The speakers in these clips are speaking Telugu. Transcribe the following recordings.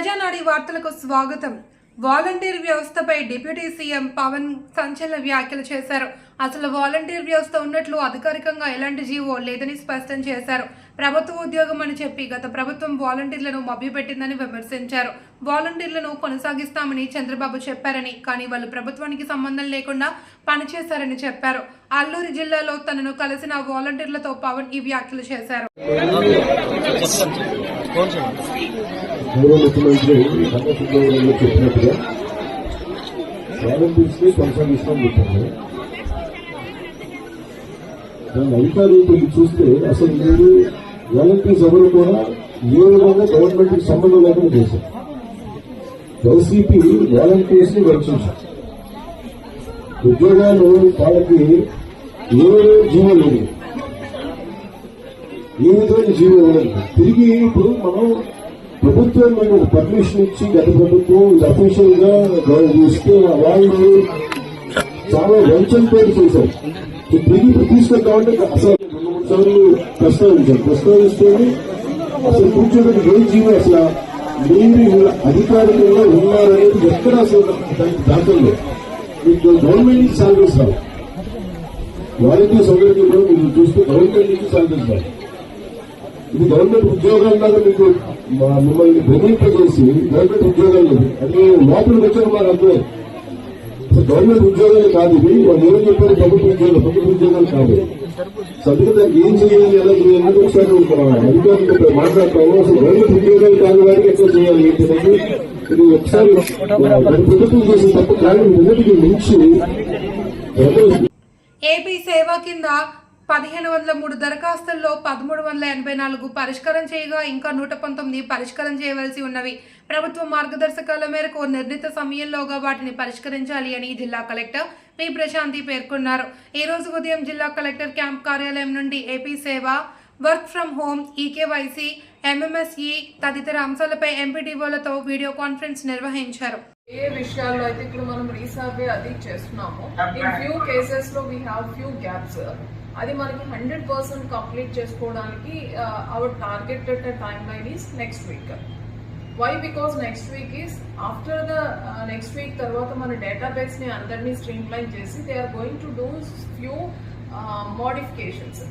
ప్రజానాడి వార్తలకు స్వాగతం. వాలంటీర్ వ్యవస్థపై డిప్యూటీ సీఎం పవన్ సంచలన వ్యాఖ్యలు చేశారు. అసలు వాలంటీర్ వ్యవస్థ ఉన్నట్లు అధికారికంగా ఎలాంటి జీవో లేదని స్పష్టం చేశారు. ప్రభుత్వ ఉద్యోగం అని చెప్పి గత ప్రభుత్వం వాలంటీర్లను మభ్యపెట్టిందని విమర్శించారు. వాలంటీర్లను కొనసాగిస్తామని చంద్రబాబు చెప్పారని కానీ వాళ్ళు ప్రభుత్వానికి సంబంధం లేకుండా పనిచేశారని చెప్పారు. అల్లూరి జిల్లాలో తనను కలిసిన వాలంటీర్లతో పవన్ ఈ వ్యాఖ్యలు చేశారు. గౌరవ ముఖ్యమంత్రి రంగసుబ్రహ్మణ్యం చెప్పినట్టుగా వాలంటీర్స్ని కొనసాగిస్తాం చెప్పారు. దాని అధికారులు చూస్తే అసలు మీరు వాలంటీర్స్ ఎవరు కూడా ఏ విధంగా గవర్నమెంట్కి సంబంధం లేకుండా చేశారు. వైసీపీ వాలంటీర్స్ని రక్షించారు ఉద్యోగాలు వాళ్ళకి ఏ జీవో లేదు. ఏ విధమైన జీవో లేదు. తిరిగి ఇప్పుడు మనం ప్రభుత్వం మనకు పర్మిషన్ ఇచ్చి గత ప్రభుత్వం ఇది అఫీషియల్గా ఇస్తే వాళ్ళు చాలా వంచనతో చేశారు. ఇప్పుడు తిరిగి ఇప్పుడు తీసుకెళ్తామంటే అసలు రెండు మూడు సార్లు ప్రస్తావించారు ప్రస్తావిస్తే అసలు కూర్చోబెట్టి ఏ జీవో అసలు మీరు ఇలా అధికారికంగా ఉన్నారనేది ఎక్కడ అసలు దానికి దాఖలు మీకు గవర్నమెంట్ సాలరీస్ రావు వాలంటీర్స్ అందరికీ కూడా మీరు చూస్తే గవర్నమెంట్ నుంచి సాలరీస్ ఇది గవర్నమెంట్ ఉద్యోగాల్లో మీకు మిమ్మల్ని బెదిరింపజేసి గవర్నమెంట్ ఉద్యోగాలు అది లోపలికి వచ్చారు మాకు అర్థం గవర్నమెంట్ ఉద్యోగాలు కాదు ఇది వాళ్ళు ఏం చెప్పారు? ప్రభుత్వ ఉద్యోగాలు ప్రభుత్వ ఉద్యోగాలు కాదు. సో అందుకే దానికి ఏం చేయాలి ఎలా చేయాలి ఒకసారి అధికారులతో మాట్లాడతాము. అసలు గవర్నమెంట్ ఉద్యోగాలు కాని వారికి ఎట్లా చేయాలి ఏంటంటే ఇది ఒకసారి ప్రభుత్వం చేసిన తప్ప కానీ మొదటికి మించి ఏపీ సేవ కింద పదిహేను వందల మూడు దరఖాస్తుల్లో పదమూడు వందల ఎనభై నాలుగు పరిష్కారం చేయగా ఇంకా నూట పంతొమ్మిది పరిష్కారం చేయవలసి ఉన్నవి. ప్రభుత్వ మార్గదర్శకాల మేరకు నిర్ణీత సమయంలోగా వాటిని పరిష్కరించాలి అని జిల్లా కలెక్టర్ పి. ప్రశాంతి పేర్కొన్నారు. ఈ రోజు ఉదయం జిల్లా కలెక్టర్ క్యాంప్ కార్యాలయం నుండి AP Seva work from home eKYC MMSE తదితర అంశాలపై ఎంపీడీఓలతో వీడియో కాన్ఫరెన్స్ నిర్వహించారు. ఏ విషయాల్లో అయితే ఇప్పుడు మనం రీసర్వే అది చేస్తున్నాము ఇన్ ఫ్యూ కేసెస్లో వీ హ్యావ్ ఫ్యూ గ్యాప్స్ అది మనకి హండ్రెడ్ పర్సెంట్ కంప్లీట్ చేసుకోవడానికి our targeted timeline is next week why because next week is after the next week తర్వాత మన డేటాబేస్ని అందరినీ స్ట్రీమ్ లైన్ చేసి they are going to do few modifications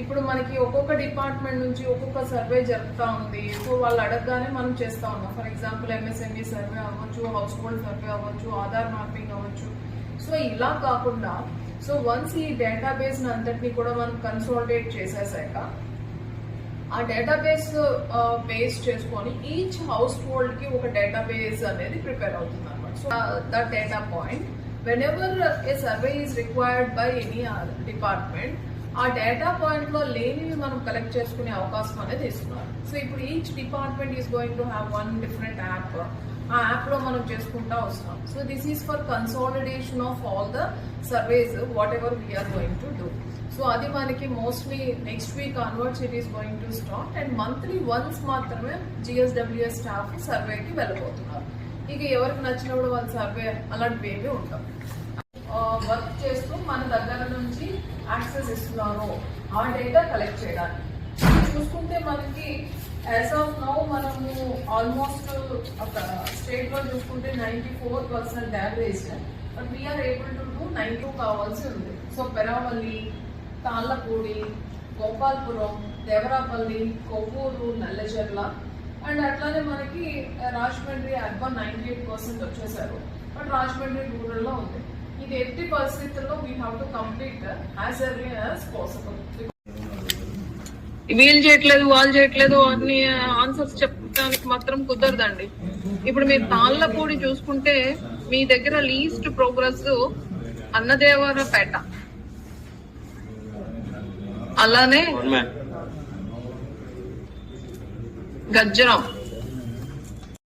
ఇప్పుడు మనకి ఒక్కొక్క డిపార్ట్మెంట్ నుంచి ఒక్కొక్క సర్వే జరుగుతూ ఉంది. సో వాళ్ళు అడగగానే మనం చేస్తూ ఉన్నాం. ఫర్ ఎగ్జాంపుల్ ఎంఎస్ఎంఈ సర్వే అవ్వచ్చు హౌస్ హోల్డ్ సర్వే అవ్వచ్చు ఆధార్ మ్యాపింగ్ అవ్వచ్చు. సో ఇలా కాకుండా సో వన్స్ ఈ డేటాబేస్ అంతటిని కూడా మనం కన్సాలిడేట్ చేసేసాక ఆ డేటాబేస్ బేస్ చేసుకొని ఈచ్ హౌస్ హోల్డ్కి ఒక డేటాబేస్ అనేది ప్రిపేర్ అవుతుంది అనమాట so that data point whenever a survey is required by any department ఆ డేటా పాయింట్లో లేనివి మనం కలెక్ట్ చేసుకునే అవకాశం అనేది ఇస్తున్నారు. సో ఇప్పుడు each department is going to have one different app ఆ యాప్లో మనం చేసుకుంటా వస్తాం. So this is for consolidation of all the surveys whatever we are going to do so అది మనకి mostly next week onwards it is going to start and monthly once మాత్రమే జిఎస్డబ్ల్యూఎస్ స్టాఫ్ సర్వేకి వెళ్ళబోతున్నారు. ఇక ఎవరికి నచ్చినప్పుడు వాళ్ళ సర్వే అలాంటివి ఏమీ ఉంటాం. వర్క్ చేస్తూ మన దగ్గర నుంచి యాక్సెస్ ఇస్తున్నారు ఆ డేటా కలెక్ట్ చేయడానికి. చూసుకుంటే మనకి యాజ్ ఆఫ్ నౌ మనము ఆల్మోస్ట్ ఒక స్టేట్లో చూసుకుంటే ninety four percent average but we're able to do nine two కావాల్సి ఉంది. సో పెరావల్లి తాళ్ళపూడి గోపాల్పురం దేవరాపల్లి కొవ్వూరు నల్లచెర్ల. అండ్ అట్లానే మనకి Rajahmundry urban ninety eight percent వచ్చేసారు. బట్ రాజమండ్రి రూరల్లో ఉంది. ఇది ఎట్టి పరిస్థితుల్లో we have to complete as early as possible వీళ్ళు చేయట్లేదు వాళ్ళు చేయట్లేదు అన్ని ఆన్సర్స్ చెప్పడానికి మాత్రం కుదరదండి. ఇప్పుడు మీరు తాళ్ళపూడి చూసుకుంటే మీ దగ్గర లీస్ట్ ప్రోగ్రెస్ అన్నదేవరపేట. అలానే గజ్జరం.